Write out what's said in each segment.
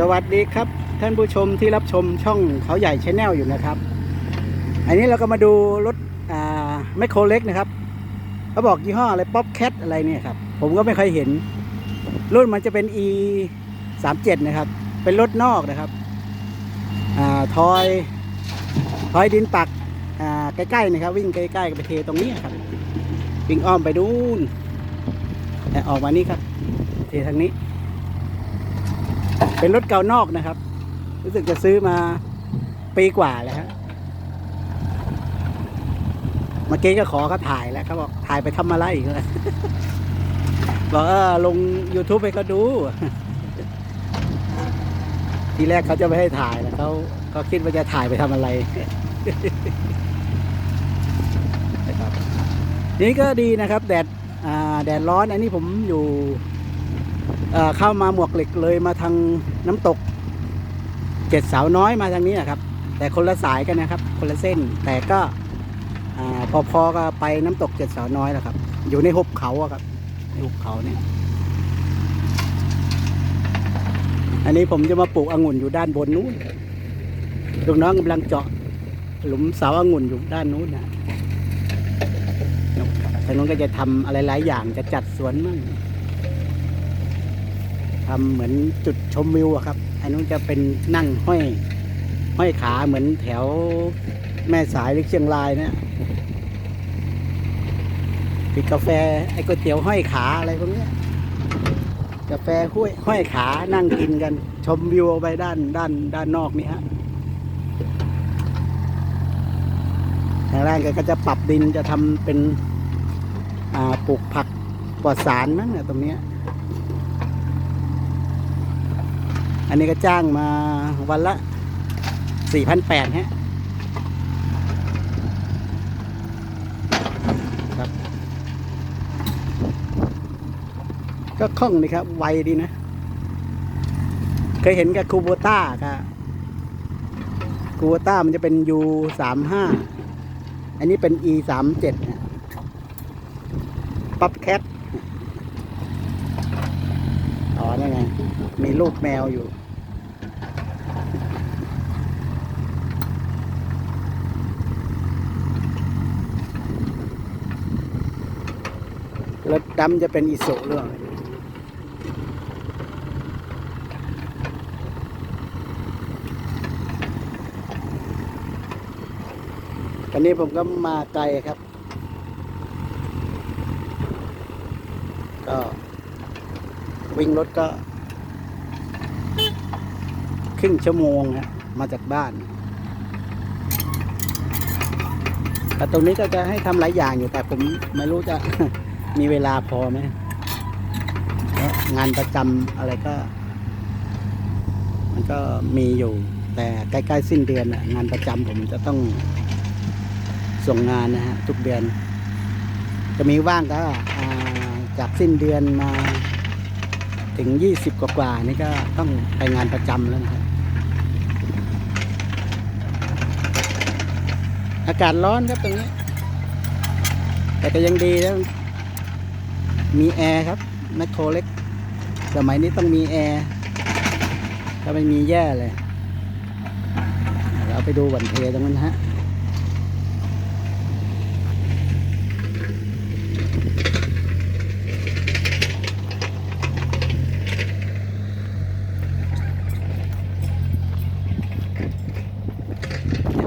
สวัสดีครับท่านผู้ชมที่รับชมช่องเขาใหญ่ชแนลอยู่นะครับ อันนี้เราก็มาดูรถอ่าไมโครเล็กนะครับเขาบอกยี่ห้ออะไรป๊อปแคทอะไรเนี่ยครับ ผมก็ไม่เคยเห็น รุ่นมันจะเป็น e 3 7นะครับ เป็นรถนอกนะครับอ่าทอยทอยดินปักอ่าใกล้ๆนะครับ วิ่งใกล้ๆกับไปเทตรงนี้ครับวิ่งอ้อมไปดูนแต่ออกมานี่ครับ เททางนี้ เป็นรถเก่านอกนะครับ รู้สึกจะซื้อมาปีกว่าแล้วฮะเมื่อกี้ก็ขอเขาถ่ายแล้วเขาบอกถ่ายไปทำอะไรอีกเลยบอกเออลง YouTube ให้เขาดู ทีแรกเขาจะไม่ให้ถ่ายแล้วเขาเขาคิดว่าจะถ่ายไปทำอะไรนะครับนี่ก็ดีนะครับ แดดอ่าแดดร้อนอันนี้ผมอยู่ เข้ามาหมวกเหล็กเลยมาทางน้ำตกเจ็ดสาวน้อยมาทางนี้นะครับ แต่คนละสายกันนะครับ คนละเส้นแต่ก็พอๆก็ไปน้ำตกเจ็ดสาวน้อยแล้วครับ อยู่ในหุบเขาอะครับในหุบเขาเนี่ยอันนี้ผมจะมาปลูกองุ่นอยู่ด้านบนนู้นลูกน้องกำลังเจาะหลุมเสาองุ่นอยู่ด้านนู้นนะทางนู้นก็จะทำอะไรหลายอย่างจะจัดสวนมั่ง ทำเหมือนจุดชมวิวอะครับ อันนู้นจะเป็นนั่งห้อยห้อยขาเหมือนแถวแม่สายหรือเชียงรายเนะปิดกาแฟไอ้ก๋วยเตี๋ยวห้อยขาอะไรพวกเนี้ยกาแฟห้อยห้อยขานั่งกินกัน ชมวิวไปด้านด้านด้านนอกนี่ฮะทางล่างแกก็จะปรับดินจะทำเป็นปลูกผักปลอดสารมั้งเนี่ยตรงเนี้ย อันนี้ก็จ้างมาวันละสี่พันแปดฮะครับ ก็คล่องนี่ครับ ไวดีนะ เคยเห็นกับคูโบต้าครับคูโบต้ามันจะเป็น U สามห้าอันนี้เป็น E สามเจ็ดป๊อปแคทอ๋อนี่ไงมีรูปแมวอยู่ รถดำจะเป็นอิโซหรือเปล่าตอนนี้ผมก็มาไกลครับ ก็วิ่งรถก็ ครึ่งชั่วโมงฮะมาจากบ้าน แต่ตรงนี้ก็จะให้ทำหลายอย่างอยู่แต่ผมไม่รู้จะ มีเวลาพอไหมงานประจำอะไรก็ มันก็มีอยู่ แต่ใกล้ๆสิ้นเดือนงานประจำผมจะต้องส่งงานนะฮะทุกเดือน จะมีว่างก็จากสิ้นเดือนมาถึงยี่สิบกว่านี่ก็ต้องไปงานประจำแล้วนะครับอากาศร้อนครับตรงนี้ แต่ก็ยังดีแล้ว มีแอร์ครับแมคโครเล็ก สมัยนี้ต้องมีแอร์ถ้าไม่มีแย่เลย เราไปดูวันเทตรงนั้นฮะ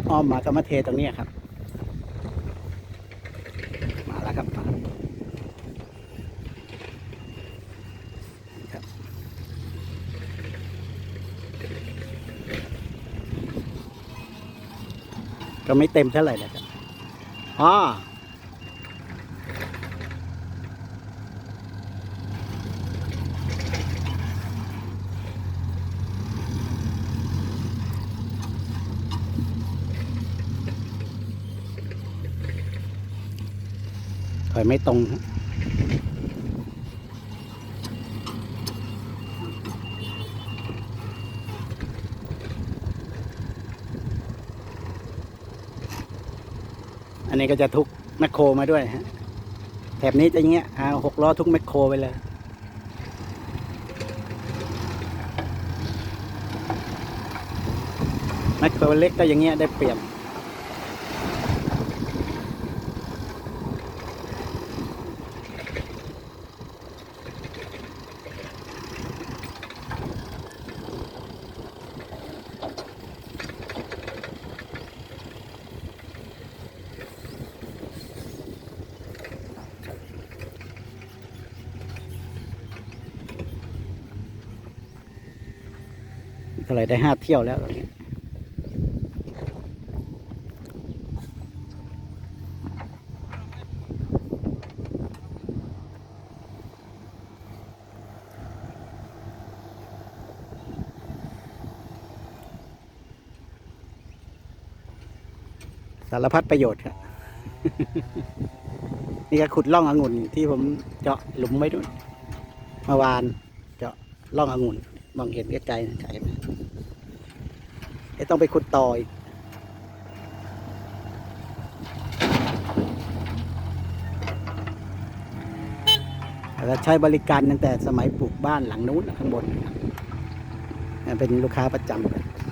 อ้อมมาก็มาเทตรงนี้ครับ มาแล้วครับมาครับ ก็ไม่เต็มเท่าไหร่นะครับอ๋อถอยไม่ตรง นนี้ก็จะทุกแมคโครมาด้วยฮะแถบนี้จะเงี้ยเอาหกล้อทุกแมคโครไปเลยแมคโครเล็กก็อย่างเงี้ยได้เปรียบ ท่าไหร่ได้ห้าเที่ยวแล้วตอนนี้สารพัดประโยชน์ครับ นี่ก็ขุดร่ององุ่นที่ผมเจาะหลุมไว้ด้วยเมื่อวาน เจาะร่ององุ่นมองเห็นไกลๆนะไกลไหมเอ๊ะ ต้องไปขุดต่ออีกแล้วใช้บริการตั้งแต่สมัยปลูกบ้านหลังนู้นข้างบนนะครับเป็นลูกค้าประจำ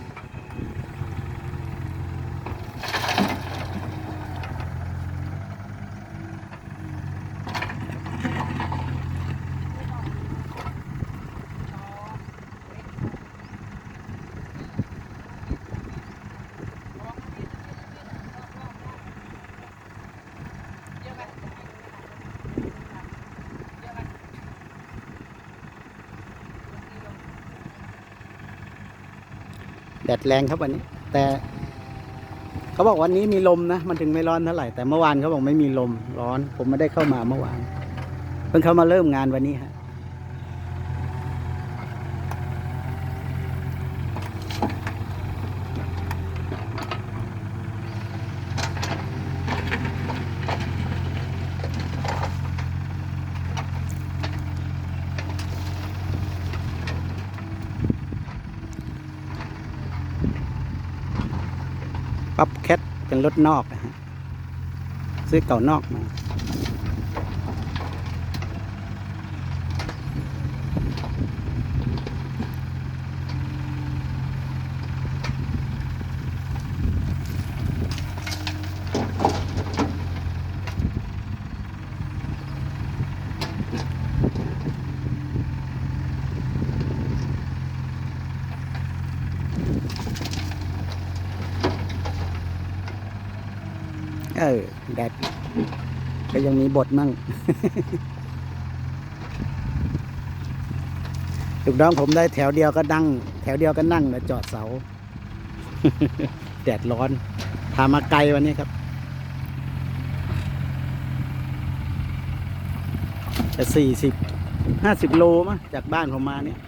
แดดแรงครับวันนี้ แต่เขาบอกวันนี้มีลมนะ มันถึงไม่ร้อนเท่าไหร่ แต่เมื่อวานเขาบอกไม่มีลมร้อน ผมไม่ได้เข้ามาเมื่อวาน เพิ่งเข้ามาเริ่มงานวันนี้ฮะ ปั๊บแคท เป็นรถนอกนะฮะซื้อเก่านอกมา เออแดดก็ยังมีบทมั่งลูกน้องผมได้แถวเดียวก็นั่ง แถวเดียวก็นั่งแล้วจอดเสา แดดร้อน พามาไกลวันนี้ครับจะสี่สิบห้าสิบโลมั้งจากบ้านผมมาเนี่ย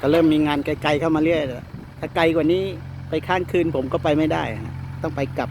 ก็เริ่มมีงานไกลๆเข้ามาเรื่อยแล้วถ้าไกลกว่านี้ไปข้างคืนผมก็ไปไม่ได้ฮะ ต้องไปกลับ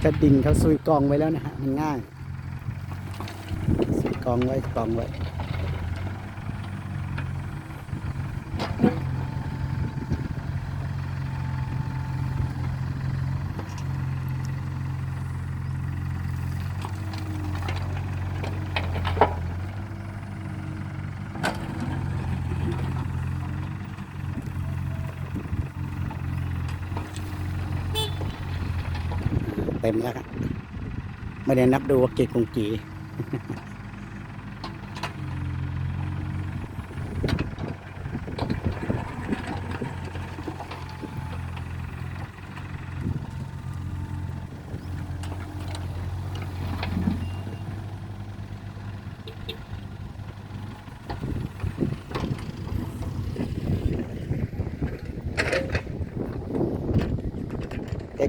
อันนี้ก็ดิ่งเขาซุยกองไว้แล้วนะฮะมันง่ายซุยกองไว้กองไว้ เต็มแล้วไม่ได้นับดูว่ากี่กงกี่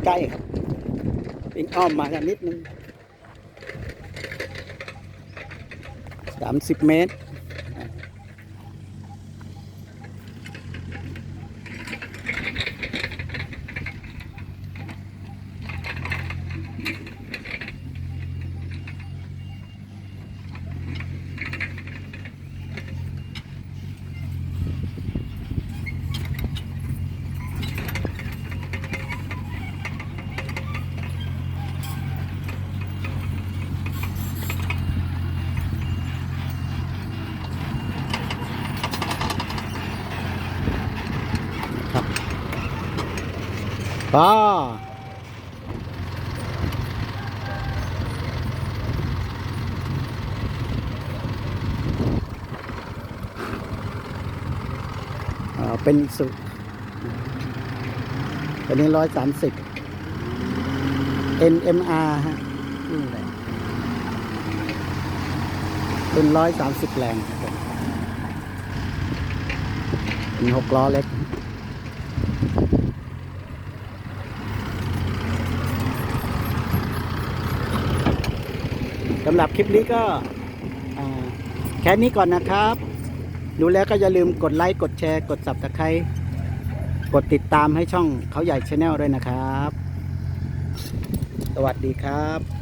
ใกล้ๆครับ วิ่งอ้อมมากันนิดนึงสามสิบเมตร ป้าอ่าเป็นสุตัวนี้ร้อยสามสิบ NMR ฮะนี่แหละเป็นร้อยสามสิบแรงครับผมเป็นหกล้อเล็ก สำหรับคลิปนี้ก็แค่นี้ก่อนนะครับ ดูแล้วก็อย่าลืมกดไลค์ กดแชร์ กดสับตะไคร้กดติดตามให้ช่องเขาใหญ่ชาแนลด้วยนะครับ สวัสดีครับ